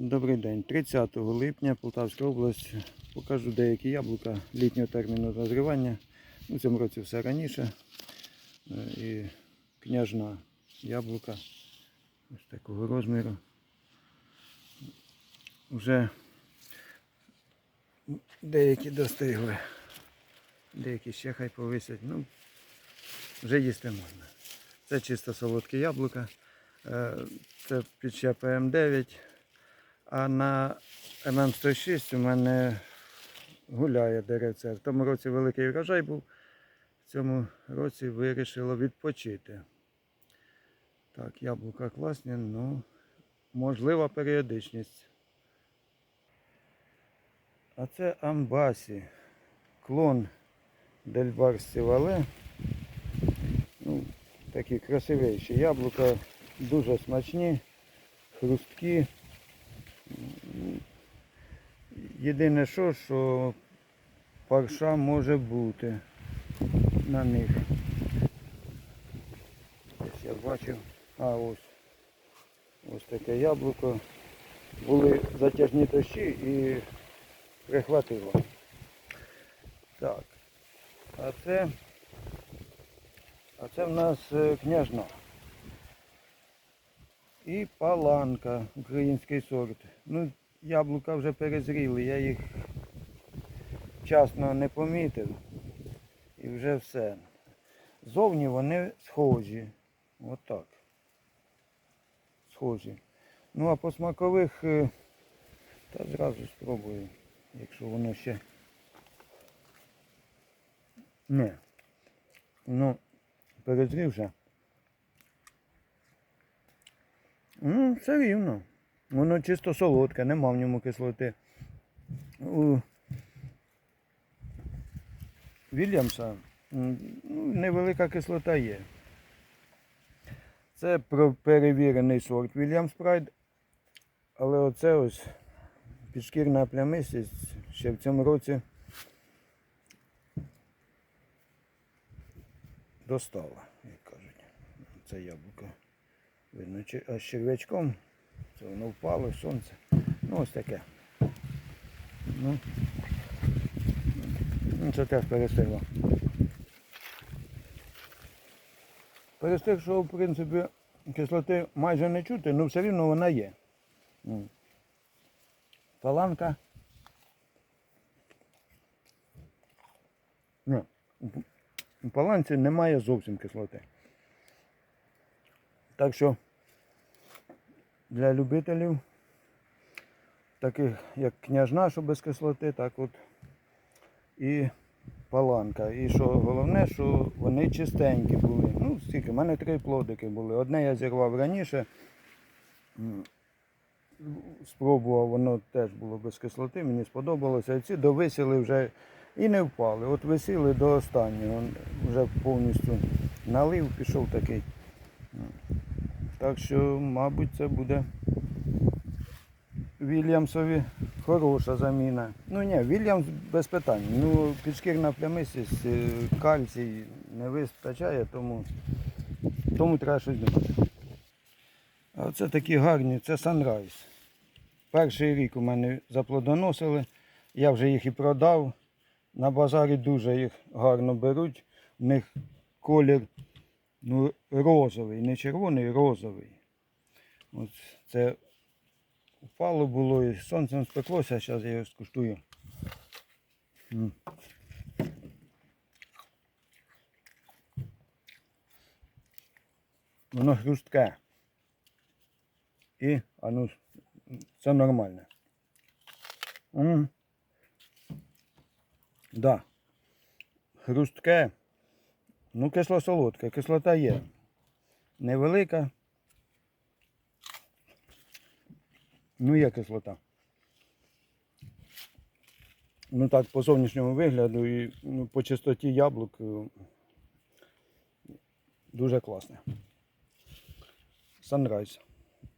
Добрий день. 30 липня Полтавська область. Покажу деякі яблука літнього терміну дозрівання. В цьому році все раніше. Е, І княжна яблука ось такого розміру. Вже деякі достигли. Деякі ще хай повисять. Ну, вже їсти можна. Це чисто солодкі яблука. Е, Це підщепа М9. А на ММ106 у мене гуляє деревце. В тому році великий врожай був. В цьому році вирішило відпочити. Так, яблука класні, ну можлива періодичність. А це Амбасі. Клон Дельбар Стівале. Ну, такі красивіші яблука, дуже смачні, хрусткі. Єдине що, що парша може бути на них. Ось я бачив. А ось. Ось таке яблуко. Були затяжні дощі і прихватило. Так. А це. А це в нас е, княжна. І паланка, український сорт. Ну, яблука вже перезріли, я їх вчасно не помітив. І вже все. Зовні вони схожі. Отак. Схожі. Ну а по смакових е, та зразу спробую, якщо воно ще. Не. Ну, перезрів вже. Ну, все рівно. Воно чисто солодке, нема в ньому кислоти. У Вільямса ну, невелика кислота є. Це перевірений сорт Вільямс Прайд. Але оце ось підшкірна плямистість ще в цьому році достала, як кажуть. Це яблуко. Видно, а з черв'ячком це воно впало, сонце. Ну ось таке. Ну, ну це теж перестигло. Перестиг, що в принципі, кислоти майже не чути, але все рівно вона є. М. Паланка. Ні, у паланці немає зовсім кислоти. Так що для любителів, таких як княжна, що без кислоти, так от і паланка. І що головне, що вони чистенькі були. Ну, скільки, в мене три плодики були. Одне я зірвав раніше. Спробував, воно теж було без кислоти, мені сподобалося. А ці довисіли вже і не впали. От висіли до останнього. Вже повністю налив, пішов такий. Так що, мабуть, це буде Вільямсові хороша заміна. Ну ні, Вільямс без питань. Ну, підшкірна плямистість, е, кальцій не вистачає, тому, тому треба щось думати. А це такі гарні, це Sunrise. Перший рік у мене заплодоносили, я вже їх і продав. На базарі дуже їх гарно беруть. У них колір ну, розовий, не червоний, розовий. От це впало було і сонцем спеклося, зараз я його скуштую. М. Воно хрустке. І, а ну, це нормальне. М. Да. Хрустке. Ну, кисло-солодке, кислота є. Невелика. Ну, є кислота. Ну так, по зовнішньому вигляду і ну, по чистоті яблук е, дуже класне. Sunrise.